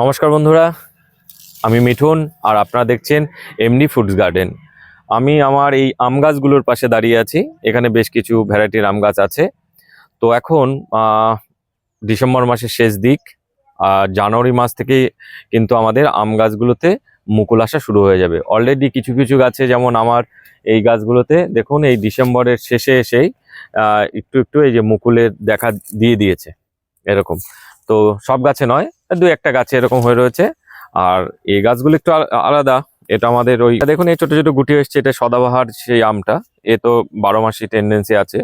নমস্কার বন্ধুরা, আমি মিঠুন আর আপনারা দেখছেন এমনি ফুডস গার্ডেন আমি আমার এই আম গাছগুলোর পাশে দাঁড়িয়ে আছি, এখানে বেশ কিছু ভ্যারাইটির আম গাছ আছে। তো এখন ডিসেম্বর মাসের শেষ দিক, আর জানুয়ারি মাস থেকে কিন্তু আমাদের আম গাছগুলোতে মুকুল আসা শুরু হয়ে যাবে। অলরেডি কিছু কিছু গাছে যেমন আমার এই গাছগুলোতে, দেখুন এই ডিসেম্বরের শেষে এসেই একটু একটু এই যে মুকুলের দেখা দিয়ে দিয়েছে, এরকম। তো সব গাছে নয় দু একটা গাছে এরকম হয়ে রয়েছে। আর এই গাছগুলো একটু আলা- আলাদা, এটা আমাদের ওই দেখুন, এই ছোট ছোট গুটি এসছে, এটা সদাবাহার সেই আমটা। এ তো বারো মাসি টেন্ডেন্সি আছে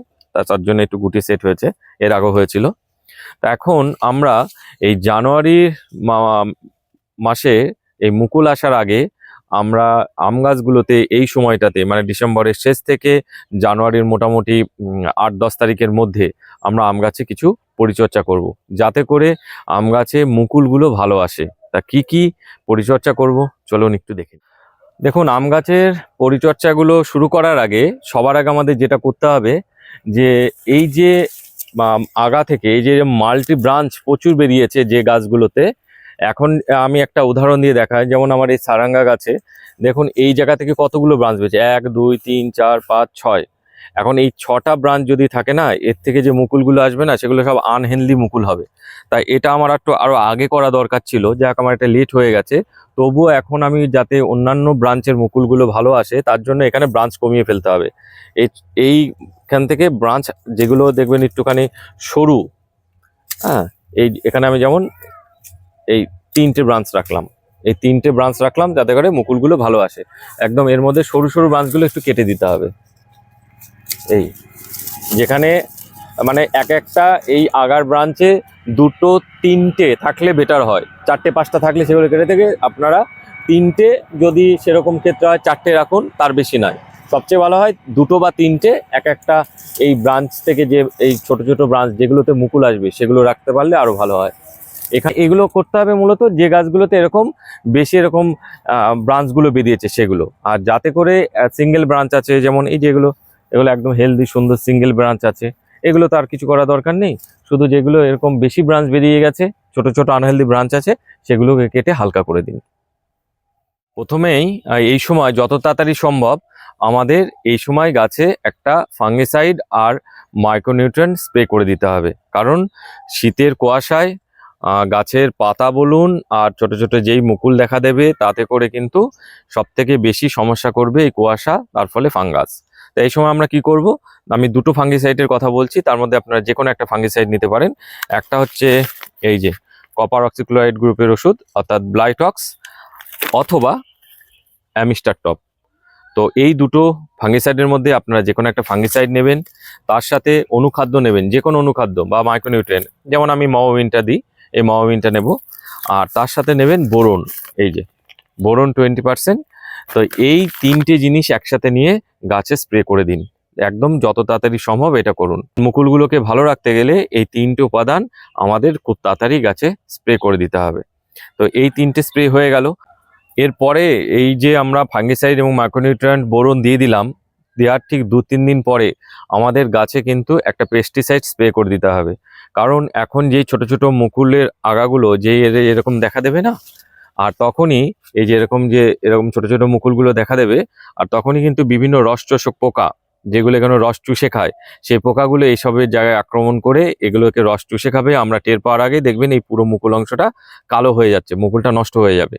তার জন্য একটু গুটি সেট হয়েছে, এর আগেও হয়েছিল। তা এখন আমরা এই জানুয়ারির মা- মাসে এই মুকুল আসার আগে আমরা আম গাছগুলোতে এই সময়টাতে মানে ডিসেম্বরের শেষ থেকে জানুয়ারির মোটামুটি আট দশ তারিখের মধ্যে আমরা আম গাছে কিছু পরিচর্যা করব। যাতে করে আম গাছে মুকুলগুলো ভালো আসে। তা কি কি পরিচর্যা করব? চলুন একটু দেখে দেখুন, আম গাছের পরিচর্যাগুলো শুরু করার আগে সবার আগে আমাদের যেটা করতে হবে যে, এই যে আগা থেকে, এই যে মাল্টি ব্রাঞ্চ প্রচুর বেরিয়েছে যে গাছগুলোতে এখন আমি একটা উদাহরণ দিয়ে দেখাই, যেমন আমার এই সারাঙ্গা গাছে, দেখুন এই জায়গা থেকে কতগুলো ব্রাঞ্চ বেরিয়েছে? এক, দুই, তিন, চার, পাঁচ, ছয়। এখন এই ছটা ব্রাঞ্চ যদি থাকে না, এর থেকে যে মুকুলগুলো আসবে না, সেগুলো সব আনহেলদি মুকুল হবে। তাই এটা আমার একটু আরও আগে করা দরকার ছিল, যাক আমার একটা লেট হয়ে গেছে। তবুও এখন আমি যাতে অন্যান্য ব্রাঞ্চের মুকুলগুলো ভালো আসে, তার জন্য এখানে ব্রাঞ্চ কমিয়ে ফেলতে হবে। এই, এইখান থেকে ব্রাঞ্চ যেগুলো দেখবেন একটুখানি সরু হ্যাঁ? এই, এখানে আমি যেমন এই তিনটে ব্রাঞ্চ রাখলাম। এই তিনটে ব্রাঞ্চ রাখলাম যাতে করে মুকুলগুলো ভালো আসে। একদম এর মধ্যে সরু সরু ব্রাঞ্চগুলো একটু কেটে দিতে হবে। এই যেখানে মানে এক একটা এই আগার ব্রাঞ্চে দুটো, তিনটে থাকলে বেটার হয়। চারটে, পাঁচটা থাকলে সেগুলো কেটে থেকে আপনারা তিনটে যদি সেরকম ক্ষেত্রে হয়, চারটে রাখুন, তার বেশি নয়। সবচেয়ে ভালো হয় দুটো বা তিনটে এক একটা এই ব্রাঞ্চ থেকে যে এই ছোট ছোট ব্রাঞ্চ যেগুলোতে মুকুল আসবে, সেগুলো রাখতে পারলে আরও ভালো হয়। এখানে এগুলো করতে হবে মূলত যে গাছগুলোতে এরকম বেশি এরকম ব্রাঞ্চগুলো বেরিয়েছে সেগুলো। আর যাতে করে সিঙ্গেল ব্রাঞ্চ আছে, যেমন এই যেগুলো, এগুলো একদম হেলদি সুন্দর সিঙ্গেল ব্রাঞ্চ আছে। এগুলো তো আর কিছু করার দরকার নেই। শুধু যেগুলো এরকম বেশি ব্রাঞ্চ বেরিয়ে গেছে, ছোট ছোট আনহেলদি ব্রাঞ্চ আছে, সেগুলোকে কেটে হালকা করে দিন। প্রথমেই এই সময় যত তাড়াতাড়ি সম্ভব আমাদের এই সময় গাছে একটা ফাঙ্গিসাইড আর মাইক্রোনিউট্রেন্ট স্প্রে করে দিতে হবে। কারণ শীতের কুয়াশায় গাছের পাতা বলুন আর ছোট ছোট যেই মুকুল দেখা দেবে, তাতে করে কিন্তু সব থেকে বেশি সমস্যা করবে এই কুয়াশা, তার ফলে ফাঙ্গাস। তো এই সময় আমরা কি করব? আমি দুটো ফাঙ্গিসাইডের কথা বলছি, তার মধ্যে আপনারা যে কোনো একটা ফাঙ্গিসাইড নিতে পারেন। একটা হচ্ছে এই যে কপার অক্সিক্লোরাইড গ্রুপের ওষুধ, অর্থাৎ ব্লাইটক্স অথবা অ্যামিস্টার টপ তো এই দুটো ফাঙ্গিসাইডের মধ্যে আপনারা যে কোনো একটা ফাঙ্গিসাইড নেবেন, তার সাথে অনুখাদ্য নেবেন যে কোনো অনুখাদ্য বা মাইক্রোনিউট্রিয়েন্ট যেমন আমি মাওমিনটা দিই এই মাওমিনটা নেব। আর তার সাথে নেবেন বোরন, এই যে বোরন টোয়েন্টি পার্সেন্ট। তো এই তিনটে জিনিস একসাথে নিয়ে গাছে স্প্রে করে দিন। একদম যত তাড়াতাড়ি সম্ভব এটা করুন। মুকুলগুলোকে ভালো রাখতে গেলে এই তিনটে উপাদান আমাদের খুব তাড়াতাড়ি গাছে স্প্রে করে দিতে হবে। তো এই তিনটে স্প্রে হয়ে গেল। এরপরে এই যে আমরা ফাঙ্গিসাইড এবং মাইক্রোনিউট্রিয়েন্ট বোরন দিয়ে দিলাম, দেওয়ার ঠিক দু তিন দিন পরে আমাদের গাছে কিন্তু একটা পেস্টিসাইড স্প্রে করে দিতে হবে। কারণ এখন যেই ছোট ছোট মুকুলের আগাগুলো যে এর- এরকম দেখা দেবে না, আর তখনই এই যে এরকম যে এরকম ছোট ছোট মুকুলগুলো দেখা দেবে, আর তখনই কিন্তু বিভিন্ন রস চোষক পোকা যেগুলো এখানে রস চুষে খায়, সেই পোকাগুলো এইসবের জায়গায় আক্রমণ করে এগুলোকে রস চুষে খাবে। আমরা টের পাওয়ার আগে দেখবেন এই পুরো মুকুল অংশটা কালো হয়ে যাচ্ছে, মুকুলটা নষ্ট হয়ে যাবে।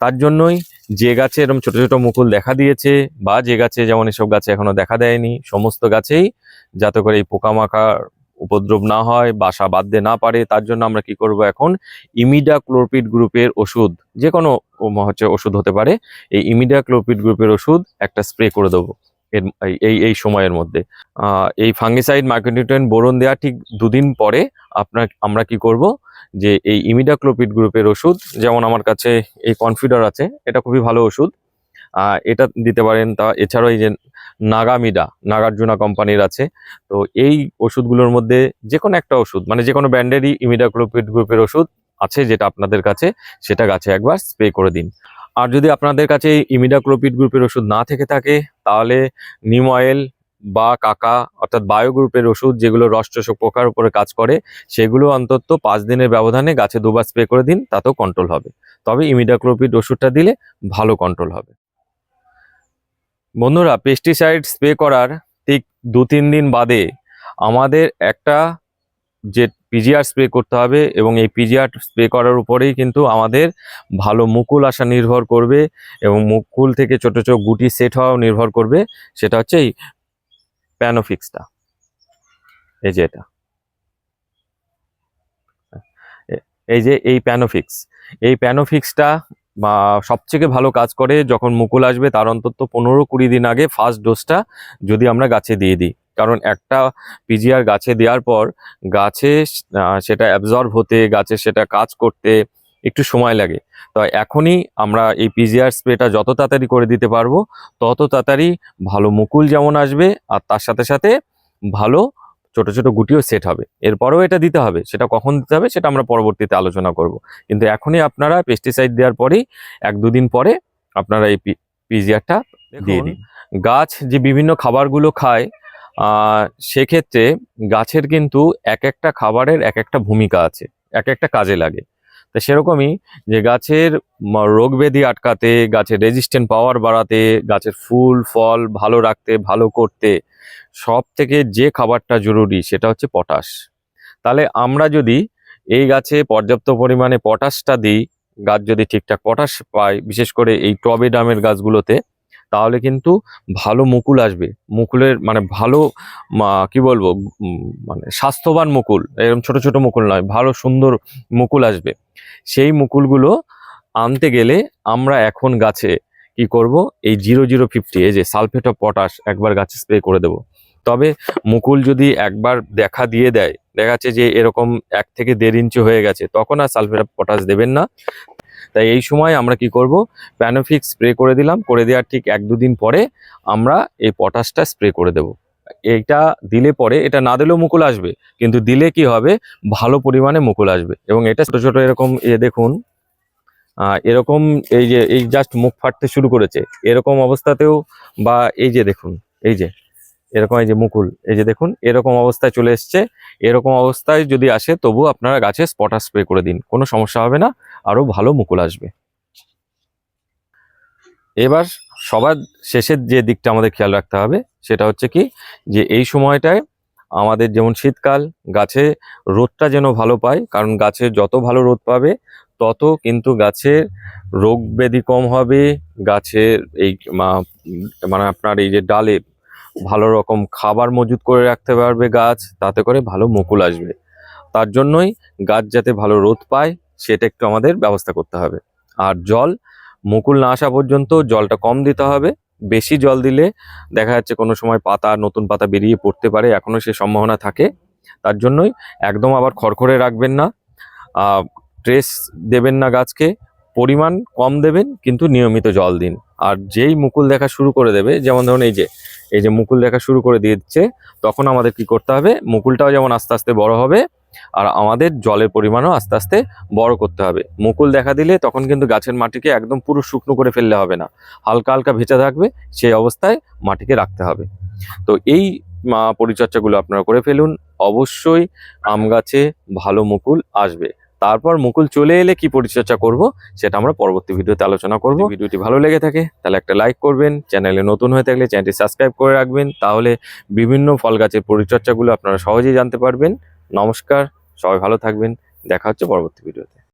তার জন্যই যে গাছে এরকম ছোট ছোট মুকুল দেখা দিয়েছে বা যে গাছে যেমন এসব গাছে এখনও দেখা দেয়নি, সমস্ত গাছেই যাতে করে এই পোকামাকার উপদ্রব না হয়, বাসা বাঁধতে না পারে, তার জন্য আমরা কি করব এখন? ইমিডা ক্লোরপিড গ্রুপের ওষুধ যে কোনো হচ্ছে ওষুধ হতে পারে, এই ইমিডা ক্লোরপিড গ্রুপের ওষুধ একটা স্প্রে করে দেবো এর, এই- এই সময়ের মধ্যে। এই ফাঙ্গিসাইড মাইক্রোনিউট্রিয়েন্ট বোরন দেওয়া ঠিক দুদিন পরে আপনার, আমরা কি করব? যে এই ইমিডাক্লোপিড গ্রুপের ওষুধ, যেমন আমার কাছে এই কনফিডার আছে, এটা খুবই ভালো ওষুধ। এটা দিতে পারেন তা, এছাড়াও এই যে নাগামিডা, নাগার্জুনা কোম্পানির আছে। তো এই ওষুধগুলোর মধ্যে যে কোনো একটা ওষুধ মানে যে কোনো ব্র্যান্ডেরই ইমিডাক্লোপিড গ্রুপের ওষুধ আছে যেটা আপনাদের কাছে, সেটা গাছে একবার স্প্রে করে দিন। আর যদি আপনাদের কাছে ইমিডাক্লোপিড গ্রুপের ওষুধ না থেকে থাকে, তাহলে নিম অয়েল বা কাকা, অর্থাৎ বায়ো গ্রুপের ওষুধ যেগুলো রস চোষক পোকার উপরে কাজ করে, সেগুলো অন্তত পাঁচ দিনের ব্যবধানে গাছে দুবার স্প্রে করে দিন, তাতেও কন্ট্রোল হবে। তবে ইমিডাক্লোপিড ওষুধটা দিলে ভালো কন্ট্রোল হবে। বন্ধুরা পেস্টিসাইড স্প্রে করার ঠিক দু তিন দিন বাদে আমাদের একটা যে পিজিআর স্প্রে করতে হবে এবং এই পিজিআর স্প্রে করার উপরেই কিন্তু আমাদের ভালো মুকুল আসা নির্ভর করবে এবং মুকুল থেকে ছোট ছোট গুটি সেট হওয়াও নির্ভর করবে। সেটা হচ্ছে এই প্যানোফিক্সটা এই যে এটা। এই যে এই প্যানোফিক্স এই প্যানোফিক্সটা বা সবথেকে ভালো কাজ করে যখন মুকুল আসবে তার অন্তত পনেরো কুড়ি দিন আগে ফার্স্ট ডোজটা যদি আমরা গাছে দিয়ে দিই। কারণ একটা পিজিআর গাছে দেওয়ার পর গাছে সেটা অ্যাবজর্ব হতে, গাছে সেটা কাজ করতে একটু সময় লাগে। তো এখনই আমরা এই পিজিআর স্প্রেটা যত তাড়াতাড়ি করে দিতে পারব, তত তাড়াতাড়ি ভালো মুকুল যেমন আসবে আর তার সাথে সাথে ভালো ছোট ছোট গুটিও সেট হবে। এরপরেও এটা দিতে হবে। সেটা কখন দিতে হবে সেটা আমরা পরবর্তীতে আলোচনা করব। কিন্তু এখনই আপনারা পেস্টিসাইড দেওয়ার পরেই এক দুদিন পরে আপনারা এই পিজিআরটা দিয়ে দিন। গাছ যে বিভিন্ন খাবারগুলো খায় সেক্ষেত্রে গাছের কিন্তু এক একটা খাবারের এক একটা ভূমিকা আছে এক একটা কাজে লাগে। তা সেরকমই যে গাছের ম- রোগ ব্যাধি আটকাতে, গাছের রেজিস্ট্যান্ট পাওয়ার বাড়াতে, গাছের ফুল, ফল ভালো রাখতে, ভালো করতে সব থেকে যে খাবারটা জরুরি সেটা হচ্ছে পটাশ। তাহলে আমরা যদি এই গাছে পর্যাপ্ত পরিমাণে পটাশটা দিই, গাছ যদি ঠিকঠাক পটাশ পায়, বিশেষ করে এই টবে ডামের গাছগুলোতে তাহলে কিন্তু ভালো মুকুল আসবে। মুকুলের মানে ভালো কি বলব মানে স্বাস্থ্যবান মুকুল। এরকম ছোট ছোট মুকুল নয়, ভালো সুন্দর মুকুল আসবে। সেই মুকুলগুলো আনতে গেলে আমরা এখন গাছে কি করব? এই জিরো জিরো ফিফটি, এই যে সালফেট অফ পটাশ একবার গাছে স্প্রে করে দেব। তবে মুকুল যদি একবার দেখা দিয়ে দেয় দেখা যাচ্ছে যে এরকম এক থেকে দেড় ইঞ্চি হয়ে গেছে। তখন আর সালফেট পটাশ দেবেন না। তাই এই সময় আমরা কি করব? প্যানোফিক্স স্প্রে করে দিলাম। করে দেওয়ার ঠিক এক দুদিন পরে আমরা এই পটাশটা স্প্রে করে দেব। এইটা দিলে পরে, এটা না দিলেও মুকুল আসবে। কিন্তু দিলে কি হবে? ভালো পরিমাণে মুকুল আসবে। এবং এটা ছোট ছোট এরকম এ দেখুন। এরকম এই যে, এই জাস্ট মুখ ফাটতে শুরু করেছে। এরকম অবস্থাতেও বা এই যে দেখুন, এই যে। এরকম এই যে মুকুল, এই যে দেখুন, এরকম অবস্থায় চলে এসছে। এরকম অবস্থায় যদি আসে, তবু আপনারা গাছে স্পটার স্প্রে করে দিন। কোনো সমস্যা হবে না আরও ভালো মুকুল আসবে। এবার সবার শেষের যে দিকটা আমাদের খেয়াল রাখতে হবে, সেটা হচ্ছে কি, যে এই সময়টায় আমাদের যেমন শীতকাল, গাছে রোদটা যেন ভালো পায়, কারণ গাছে যত ভালো রোদ পাবে, তত কিন্তু গাছের রোগ ব্যাধি কম হবে, গাছের এই মানে আপনার এই যে ডালে ভালো রকম খাবার মজুত করে রাখতে পারবে গাছ, তাতে করে ভালো মুকুল আসবে। তার জন্যই গাছ যাতে ভালো রোদ পায়, সেটা একটু আমাদের ব্যবস্থা করতে হবে। আর জল, মুকুল না আসা পর্যন্ত জলটা কম দিতে হবে। বেশি জল দিলে দেখা যাচ্ছে কোনো সময় পাতা, নতুন পাতা বেরিয়ে পড়তে পারে, এখনও সে সম্ভাবনা থাকে। তার জন্যই একদম আবার খড়খড়ে রাখবেন না। ট্রেস দেবেন না গাছকে। পরিমাণ কম দেবেন, কিন্তু নিয়মিত জল দিন। আর যেই মুকুল দেখা শুরু করে দেবে, যেমন ধরুন এই যে এই যে মুকুল দেখা শুরু করে দিচ্ছে তখন আমাদের কি করতে হবে? মুকুলটাও যেমন আস্তে আস্তে বড় হবে, আর আমাদের জলের পরিমাণও আস্তে আস্তে বড় করতে হবে। মুকুল দেখা দিলে তখন কিন্তু গাছের মাটিকে একদম পুরো শুকনো করে ফেললে হবে না। হালকা হালকা ভেজা থাকবে, সেই অবস্থায় মাটিকে রাখতে হবে। তো এই পরিচর্যাগুলো আপনারা করে ফেলুন। অবশ্যই আম গাছে ভালো মুকুল আসবে। তারপর মুকুল চলে এলে কি পরিচর্যা করব, সেটা আমরা পরবর্তী ভিডিওতে আলোচনা করব। ভিডিওটি ভালো লেগে থাকে, তাহলে একটা লাইক করবেন, চ্যানেলে নতুন হয়ে থাকলে চ্যানেলটি সাবস্ক্রাইব করে রাখবেন, তাহলে বিভিন্ন ফল গাছের পরিচর্যাগুলো আপনারা সহজেই জানতে পারবেন। নমস্কার, সবাই ভালো থাকবেন, দেখা হচ্ছে পরবর্তী ভিডিওতে।